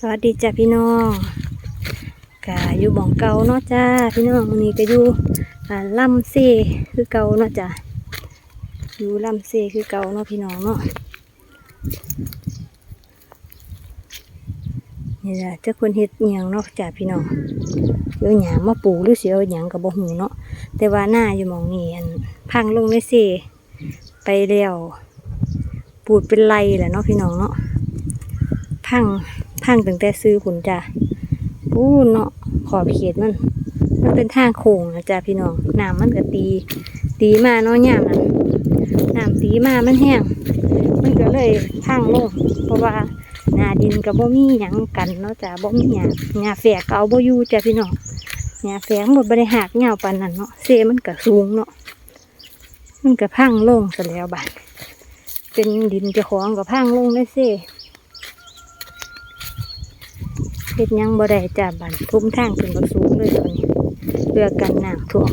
สวัสดีจ้าพี่น้องกะอยู่บ่องเก่าเนาะจ้าพี่น้องวันนี้ก็อยู่อ่าลำเซคือเก่าเนาะจ้าอยู่ลำเซคือเก่าเนาะพี่น้องเนาะนี่แหละเจ้าคนเฮ็ดเอียงเนาะจ้าพี่น้องเอาหยามมาปลูกหรือเสียเอาหยางกับบ่หูเนาะแต่ว่าหน้าอยู่มองนี้อันพังลงในเซไปแล้วปูดเป็นไรแหละเนาะพี่น้องเนาะพัง พังตั้งแต่ซื้อขุนจ้ะปู้เนาะขอบเขตมัน มันเป็นทางโค้งนะจ้ะพี่น้องน้ำมันก็ตี ตีมาเนาะย่ามนั้นน้ำตีมามันแห้งมันก็เลยพังลงเพราะว่านาดินกับบ่มีหยังกันเนาะจ้ะบ่มีหยาหยาแฝกเก่าบ่อยู่จ้ะพี่น้องหยาแฝกหมดบริหักเงาปานนั้นเนาะเซมันก็สูงเนาะมันก็พังลงซะแล้วบาดเป็นดินจ้าของก็พังลงเลยเซ เฮ็ดยังบ่ได้จ้าบันทุ่มทางขึ้นบักสูงเลยตอนนี้เพื่อกันน้ำท่วม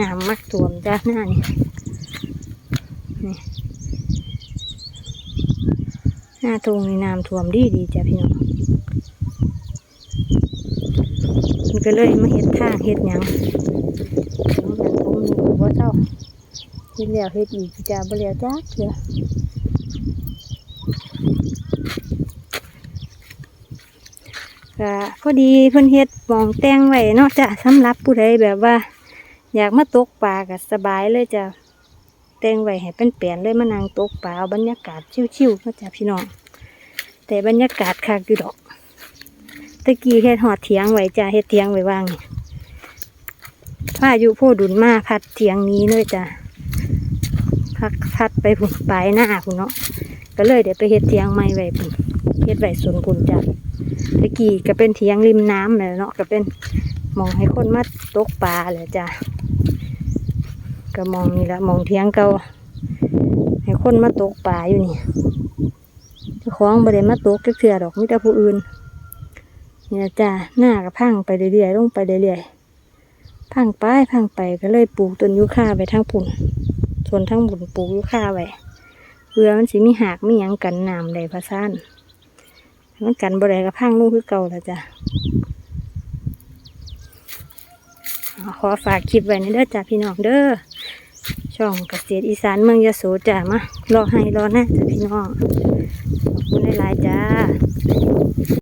น้ำมักท่วมจ้าหน้านี่นี่หน้าตรงนี้น้ำท่วมดีดีจ้าพี่น้องมันก็เลยมาเฮ็ดทางเฮ็ดยังผมแบบผมนี่ก็บ่เจ้าเฮ็ดแล้วเฮ็ดอีกจ้าบ่แล้วจ้าเถื่อ ก็พอดีเพิ่นเฮ็ดมองแต่งไว้เนาะจ้ะสำหรับผู้ใดแบบว่า อยากมาตกปลาก็สบายเลยจ้ะแต่งไว้ให้เป็นแปลนเลยมานั่งตกปลาเอาบรรยากาศชิวๆเนาะจ้ะพี่น้องแต่บรรยากาศคักอยู่ดอกตะกี้เฮ็ดหอดเถียงไว้จ้ะเฮ็ดเถียงไว้ว่างนี่พายุโพดุลมาพัดเถียงนี้เลยจ้ะพักพัดไปพุ่นปลายหน้าพุ่นเนาะก็เลยเดี๋ยวไปเฮ็ดเถียงใหม่ไว้พุ่นเฮ็ดไว้สวนพุ่นจ้ะ ตะกี้ก็เป็นเทียงริมน้ำเลยเนาะก็เป็นมองให้คนมาตกปลาเลยจ้ะก็มองนี่ละมองเทียงเก่าให้คนมาตกปลาอยู่นี่เจ้าของบ่ได้มาตกเถื่อดอกมีแต่ผู้อื่นนี่ละจ้ะหน้าก็พังไปเรื่อยๆลงไปเรื่อยๆพังไปพังไปก็เลยปลูกต้นยูคาไปทั้งปุ่นส่วนทั้งบุญปลูกยูคาไว้เพื่อมันสิมีหากมีหยังกันน้ำได้พะซ่าน มันกันบ่ได้กับพังลูกคือเก่าแล้วจ้ะขอฝากคลิปไว้ในเด้อจ้ะพี่น้องเด้อช่องเกษตรอีสานเมืองยโสจ้ะมารอให้รอหน้าจ้ะพี่น้องขอบคุณหลายๆจ้า